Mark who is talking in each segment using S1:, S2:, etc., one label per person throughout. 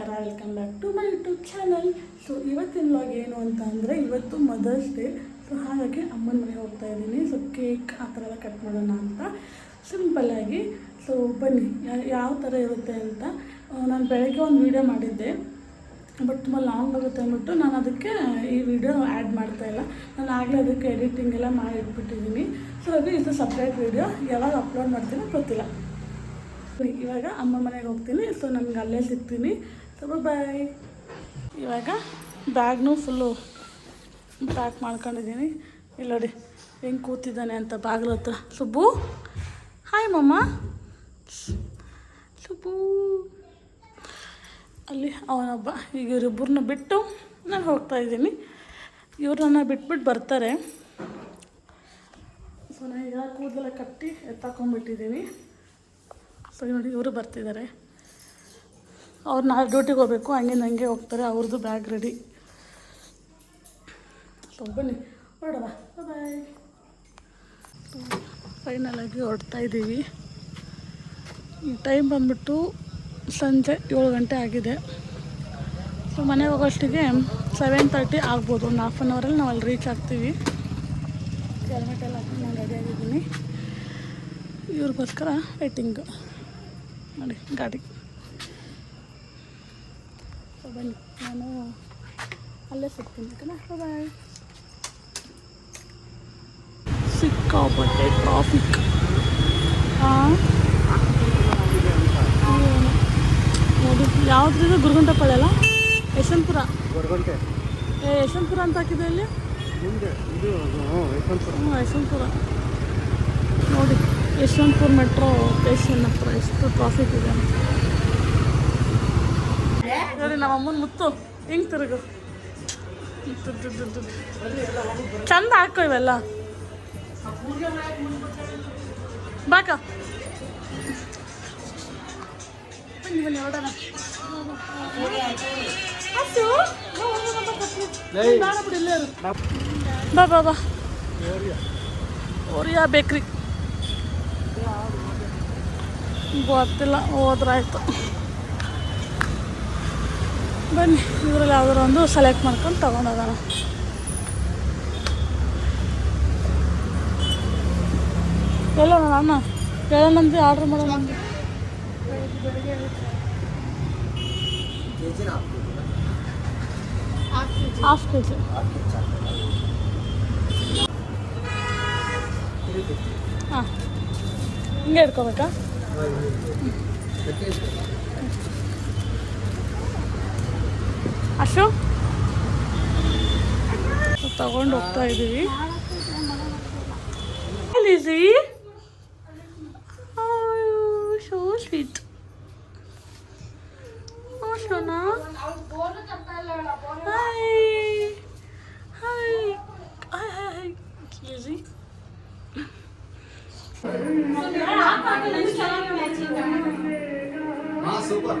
S1: ನಮಸ್ಕಾರ welcome back to my YouTube channel so ಇವತ್ತಿನ vlog ಏನು ಅಂತ ಅಂದರೆ ಇವತ್ತು ಮದರ್ಸ್ ಡೇ ಸೊ ಹಾಗಾಗಿ ಅಮ್ಮನ ಮನೆಗೆ ಹೋಗ್ತಾ ಇದ್ದೀನಿ. ಸೊ ಕೇಕ್ ಆ ಥರ ಎಲ್ಲ ಕಟ್ ಮಾಡೋಣ ಅಂತ. ಸಿಂಪಲ್ಲಾಗಿ ಸೊ ಬನ್ನಿ. ಯಾವ ಥರ ಇರುತ್ತೆ ಅಂತ. ನಾನು ಬೆಳಗ್ಗೆ ಒಂದು ವೀಡಿಯೋ ಮಾಡಿದ್ದೆ. ಬಟ್ ತುಂಬ ಲಾಂಗ್ ಆಗುತ್ತೆ ಅಂದ್ಬಿಟ್ಟು ನಾನು ಅದಕ್ಕೆ ಈ ವಿಡಿಯೋ ಆ್ಯಡ್ ಮಾಡ್ತಾ ಇಲ್ಲ. ನಾನು ಆಗಲೇ ಅದಕ್ಕೆ ಎಡಿಟಿಂಗ್ ಎಲ್ಲ ಮಾಡಿಟ್ಬಿಟ್ಟಿದ್ದೀನಿ. ಸೊ ಅದು ಇದು ಸಪ್ರೇಟ್ ವೀಡಿಯೋ ಯಾವಾಗ ಅಪ್ಲೋಡ್ ಮಾಡ್ತೀನೋ ಗೊತ್ತಿಲ್ಲ. ಇವಾಗ ಅಮ್ಮ ಮನೆಗೆ ಹೋಗ್ತೀನಿ. ಸೊ ನನಗೆ ಅಲ್ಲೇ ಸಿಗ್ತೀನಿ. ಬಾಯ್ ಇವಾಗ ಬ್ಯಾಗ್ನೂ ಫುಲ್ಲು ಪ್ಯಾಕ್ ಮಾಡ್ಕೊಂಡಿದ್ದೀನಿ. ಇಲ್ಲ ನೋಡಿ, ಹೆಂಗೆ ಕೂತಿದ್ದಾನೆ ಅಂತ ಬಾಗಿಲು ಹತ್ರ. ಸುಬ್ಬು ಹಾಯ್ ಮಮ್ಮ ಸುಬ್ಬು. ಅಲ್ಲಿ ಅವನೊಬ್ಬ, ಈಗ ಇವರಿಬ್ಬರನ್ನ ಬಿಟ್ಟು ನಾನು ಹೋಗ್ತಾ ಇದ್ದೀನಿ. ಇವ್ರನ್ನ ಬಿಟ್ಬಿಟ್ಟು ಬರ್ತಾರೆ. ಸೊ ನಾನು ಈಗ ಕೂದಲೆಲ್ಲ ಕಟ್ಟಿ ಎತ್ತಾಕೊಂಡ್ಬಿಟ್ಟಿದ್ದೀನಿ. ಸೊ ನೋಡಿ, ಇವರು ಬರ್ತಿದ್ದಾರೆ. ಅವ್ರು ನಾಳೆ ಡ್ಯೂಟಿಗೆ ಹೋಗ್ಬೇಕು ಹಂಗೆ ಹಂಗೆ ಹೋಗ್ತಾರೆ ಅವ್ರದ್ದು ಬ್ಯಾಗ್ ರೆಡಿ ಬನ್ನಿ, ಹೊರಡವ ಬಾಯ್ ಫೈನಲಾಗಿ ಹೊರಡ್ತಾ ಇದ್ದೀವಿ ಈ ಟೈಮ್ ಬಂದ್ಬಿಟ್ಟು ಸಂಜೆ ಏಳು ಗಂಟೆ ಆಗಿದೆ. ಸೊ ಮನೆಗೆ ಹೋಗೋಷ್ಟಿಗೆ ಸೆವೆನ್ ತರ್ಟಿ ಆಗ್ಬೋದು, ಒಂದು ಹಾಫ್ ಆನ್ ಅವರಲ್ಲಿ ನಾವು ಅಲ್ಲಿ ರೀಚ್ ಆಗ್ತೀವಿ. ಹೆಲ್ಮೆಟ್ ಎಲ್ಲ ಹಾಕಿ ನಾನು ರೆಡಿ ಆಗಿದ್ದೀನಿ. ಇವ್ರಿಗೋಸ್ಕರ ವೇಟಿಂಗು ನೋಡಿ, ಗಾಡಿ. ಸೊ ಬನ್ನಿ. ನಾನು ಅಲ್ಲೇ ಸಿಗ್ತೀನಿ ಓಕೆನಾ? ಬಾಯ್ ಸಿಕ್ಕಾಪಟ್ಟೆ ಟ್ರಾಫಿಕ್ ಹಾಂ ನೋಡಿ ಯಾವುದ್ರಿಂದ ಗುರುಗಂಟ ಅಲ್ಲ? ಯಶವಂತಪುರ?
S2: ಗೊರಗುಂಟೆ.
S1: ಏ ಯಶವಂತಪುರ ಅಂತ ಹಾಕಿದೆ ಇಲ್ಲಿ?
S2: ಮುಂದೆ ಇದು ಹ್ಞೂ ಯಶವಂತಪುರ.
S1: ಹ್ಞೂ ಯಶವಂತಪುರ. ನೋಡಿ ಯಶವಂತಪುರ ಮೆಟ್ರೋ ಸ್ಟೇಷನ್ ಹತ್ರ ಎಷ್ಟು ಟ್ರಾಫಿಕ್ ಇದೆ ಅಂತ. ನೋಡಿ ನಮ್ಮ ಅಮ್ಮನ ಮುತ್ತು. ಹಿಂಗೆ ತಿರುಗು. ಚಂದ ಹಾಕೋ ಇವೆಲ್ಲ. ಬಾಕ? ಬಾ, ಬಾ, ಬಾ ಬಾ ಬಾ. ಓರಿಯಾ ಬೇಕ್ರಿ. ಗೊತ್ತಿಲ್ಲ ಹೋದ್ರಾಯ್ತು. ಬನ್ನಿ, ಇದರಲ್ಲಿ ಯಾವ್ದಾರು ಒಂದು ಸೆಲೆಕ್ಟ್ ಮಾಡ್ಕೊಂಡು ತಗೊಂಡೋಗೋಣ ಎಲ್ಲ ಅಣ್ಣ ಹೇಳೋಣಂದು ಆರ್ಡ್ರ್ ಮಾಡೋಣ. ಹಾಫ್ ಕೆ ಜಿ ಹಾಂ, ಹಿಂಗೆ ಇಟ್ಕೋಬೇಕಾ? ಅಶು? ತಗೊಂಡು ಹೋಗ್ತಾ ಇದ್ದೀವಿ ಲಿಸಿ ಶೋ ಸ್ವೀಟ್. ಓ ಶೋನಾ? Hi hi hi hi hi ಲಿಸಿ
S2: ಹಾಂ, ಸೂಪರ್.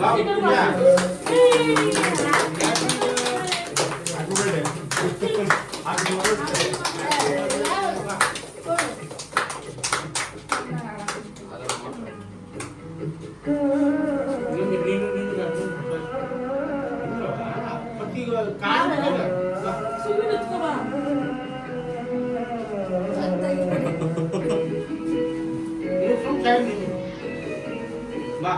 S2: ಯಾಕಮ್ಮ
S1: ಸುಮ್ಮನೆ வா.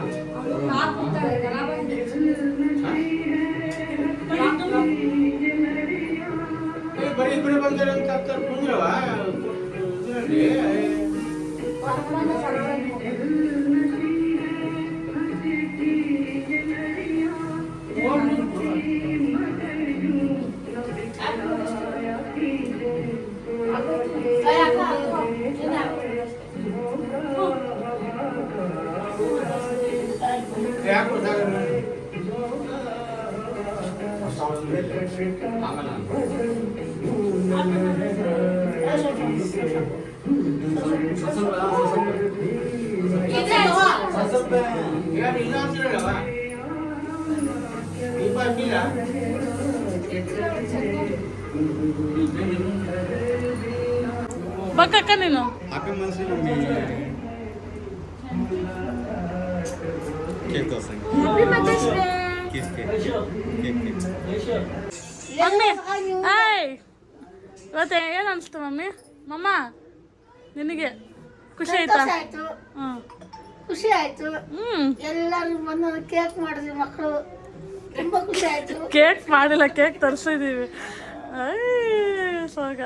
S1: बघा
S2: का नाही ना cake ತೋರ್ಸಂಗೆ cake cake cake cake
S1: mummy hi ಇವತ್ತೆ ಏನು ಅನಿಸ್ತು ಮಮ್ಮಿ? ಮಮ್ಮ ನಿನಗೆ ಖುಷಿ ಆಯ್ತಾ? ಹ್ಞೂ
S3: ಖುಷಿ ಆಯ್ತು.
S1: ಹ್ಞೂ
S3: ಎಲ್ಲರೂ ಬಂದು ಕೇಕ್ ಮಾಡಿದ್ವಿ ಮಕ್ಕಳು. ತುಂಬಾ ಖುಷಿ ಆಯ್ತು.
S1: ಕೇಕ್ ಮಾಡಿಲ್ಲ ಕೇಕ್ ತರಿಸಿದೀವಿ. ಸೋಗ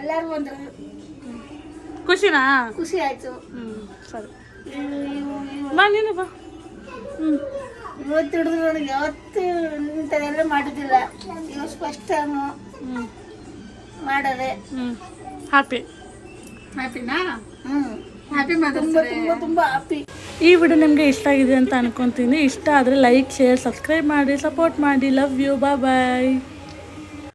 S3: ಎಲ್ಲರೂ ಬಂದ್ರು.
S1: ಖುಷಿನಾ?
S3: ಖುಷಿ ಆಯ್ತು.
S1: ಹ್ಮ್ ಸರಿ. ಬಾ ನೀನು ಬಾ.
S3: ಇವತ್ತು ಹಿಡಿದ್ರು ನನಗೆ ಯಾವತ್ತೂ ಇಂಥದೆಲ್ಲ ಮಾಡಿದ್ದಿಲ್ಲ ಇವತ್ತು ಫಸ್ಟ್ ಟೈಮು
S1: ಹ್ಞೂ
S3: ಮಾಡದೆ.
S1: ಹ್ಞೂ ಹ್ಯಾಪಿ
S3: ಹ್ಯಾಪಿನಾ ಹ್ಞೂ ಹ್ಯಾಪಿ ತುಂಬ ತುಂಬ ತುಂಬ ಹ್ಯಾಪಿ
S1: ಈ ವಿಡಿಯೋ ನಿಮಗೆ ಇಷ್ಟ ಆಗಿದೆ ಅಂತ ಅನ್ಕೊತೀನಿ. ಇಷ್ಟ ಆದರೆ ಲೈಕ್ ಶೇರ್ ಸಬ್ಸ್ಕ್ರೈಬ್ ಮಾಡಿ ಸಪೋರ್ಟ್ ಮಾಡಿ. Love you bye bye